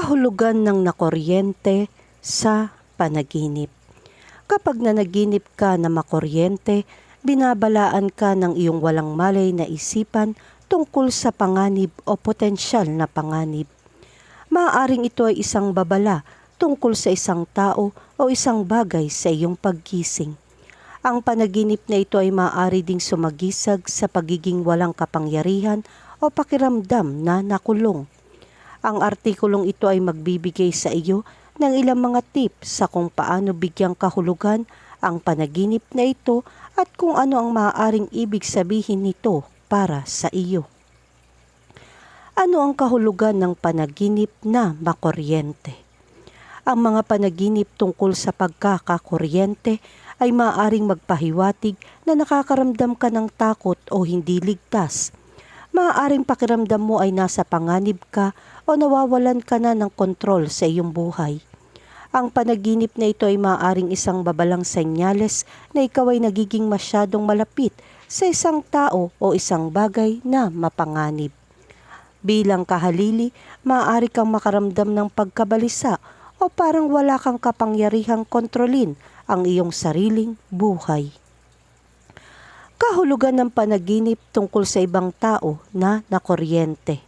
kahulugan ng nakuryente sa panaginip. Kapag nanaginip ka na makuryente, binabalaan ka ng iyong walang malay na isipan tungkol sa panganib o potensyal na panganib. Maaaring ito ay isang babala tungkol sa isang tao o isang bagay sa iyong paggising. Ang panaginip na ito ay maaari ding sumagisag sa pagiging walang kapangyarihan o pakiramdam na nakulong. Ang artikulong ito ay magbibigay sa iyo ng ilang mga tips sa kung paano bigyang kahulugan ang panaginip na ito at kung ano ang maaaring ibig sabihin nito para sa iyo. Ano ang kahulugan ng panaginip na makuryente? Ang mga panaginip tungkol sa pagkakakuryente ay maaaring magpahiwatig na nakakaramdam ka ng takot o hindi ligtas. Maaaring pakiramdam mo ay nasa panganib ka o nawawalan ka na ng kontrol sa iyong buhay. Ang panaginip na ito ay maaaring isang babalang senyales na ikaw ay nagiging masyadong malapit sa isang tao o isang bagay na mapanganib. Bilang kahalili, maaari kang makaramdam ng pagkabalisa o parang wala kang kapangyarihang kontrolin ang iyong sariling buhay. Kahulugan ng panaginip tungkol sa ibang tao na nakuryente.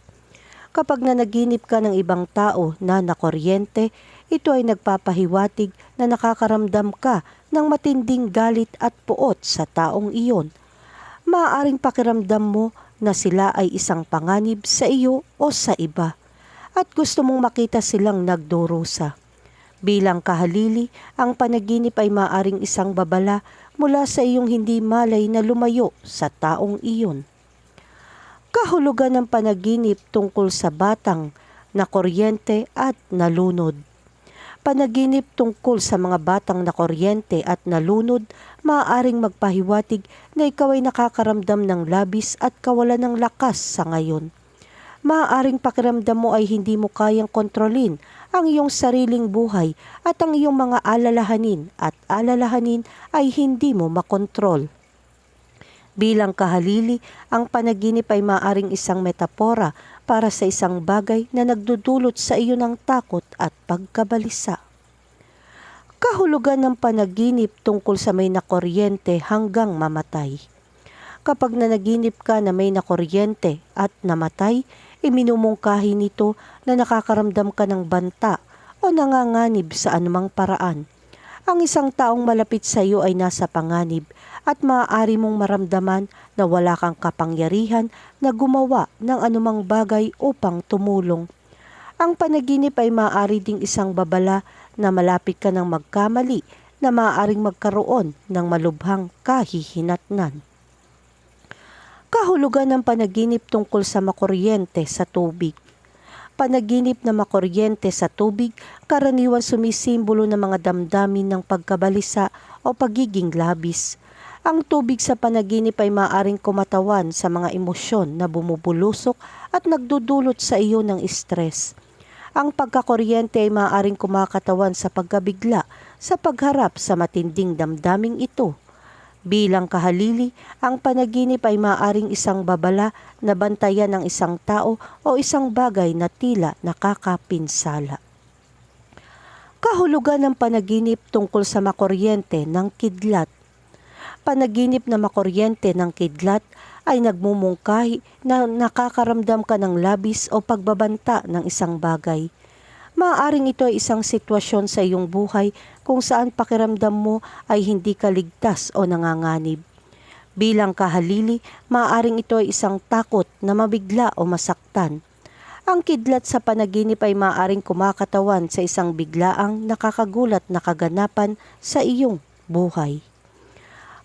Kapag nanaginip ka ng ibang tao na nakuryente, ito ay nagpapahiwatig na nakakaramdam ka ng matinding galit at puot sa taong iyon. Maaaring pakiramdam mo na sila ay isang panganib sa iyo o sa iba at gusto mong makita silang nagdurusa. Bilang kahalili, ang panaginip ay maaring isang babala mula sa iyong hindi malay na lumayo sa taong iyon. Kahulugan ng panaginip tungkol sa batang na kuryente at nalunod. Panaginip tungkol sa mga batang na kuryente at nalunod maaaring magpahiwatig na ikaw ay nakakaramdam ng labis at kawalan ng lakas sa ngayon. Maaaring pakiramdam mo ay hindi mo kayang kontrolin ang iyong sariling buhay at ang iyong mga alalahanin at alalahanin ay hindi mo makontrol. Bilang kahalili, ang panaginip ay maaring isang metapora para sa isang bagay na nagdudulot sa iyo ng takot at pagkabalisa. Kahulugan ng panaginip tungkol sa may nakuryente hanggang mamatay. Kapag nanaginip ka na may nakuryente at namatay, iminumungkahi nito na nakakaramdam ka ng banta o nanganganib sa anumang paraan. Ang isang taong malapit sa iyo ay nasa panganib at maaari mong maramdaman na wala kang kapangyarihan na gumawa ng anumang bagay upang tumulong. Ang panaginip ay maaari ding isang babala na malapit ka ng magkamali na maaaring magkaroon ng malubhang kahihinatnan kahulugan ng panaginip tungkol sa makuryente sa tubig. Panaginip na makuryente sa tubig karaniwan sumisimbolo ng mga damdamin ng pagkabalisa o pagiging labis. Ang tubig sa panaginip ay maaring kumatawan sa mga emosyon na bumubulusok at nagdudulot sa iyo ng stress. Ang pagkakuryente ay maaaring kumakatawan sa pagkabigla sa pagharap sa matinding damdaming ito Bilang kahalili, ang panaginip ay maaring isang babala na bantayan ng isang tao o isang bagay na tila nakakapinsala. Kahulugan ng panaginip tungkol sa makuryente ng kidlat. Panaginip na makuryente ng kidlat ay nagmumungkahi na nakakaramdam ka ng labis o pagbabanta ng isang bagay – Maaaring ito ay isang sitwasyon sa iyong buhay kung saan pakiramdam mo ay hindi ka ligtas o nanganganib. Bilang kahalili, maaaring ito ay isang takot na mabigla o masaktan. Ang kidlat sa panaginip ay maaaring kumakatawan sa isang biglaang nakakagulat na kaganapan sa iyong buhay.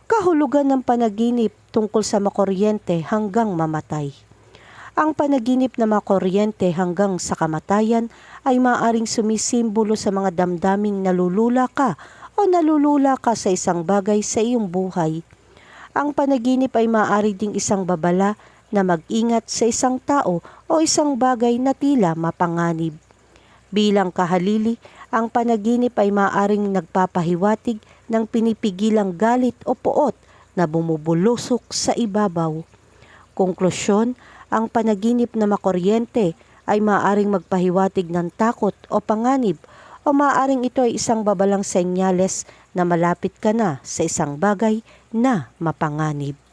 Kahulugan ng panaginip tungkol sa makuryente hanggang mamatay. Ang panaginip na makuryente hanggang sa kamatayan ay maaring sumisimbolo sa mga damdaming nalulula ka o nalulula ka sa isang bagay sa iyong buhay. Ang panaginip ay maaari ding isang babala na mag-ingat sa isang tao o isang bagay na tila mapanganib. Bilang kahalili, ang panaginip ay maaring nagpapahiwatig ng pinipigilang galit o puot na bumubulusok sa ibabaw. Konklusyon, ang panaginip na makuryente ay maaaring magpahiwatig ng takot o panganib o maaaring ito ay isang babalang senyales na malapit ka na sa isang bagay na mapanganib.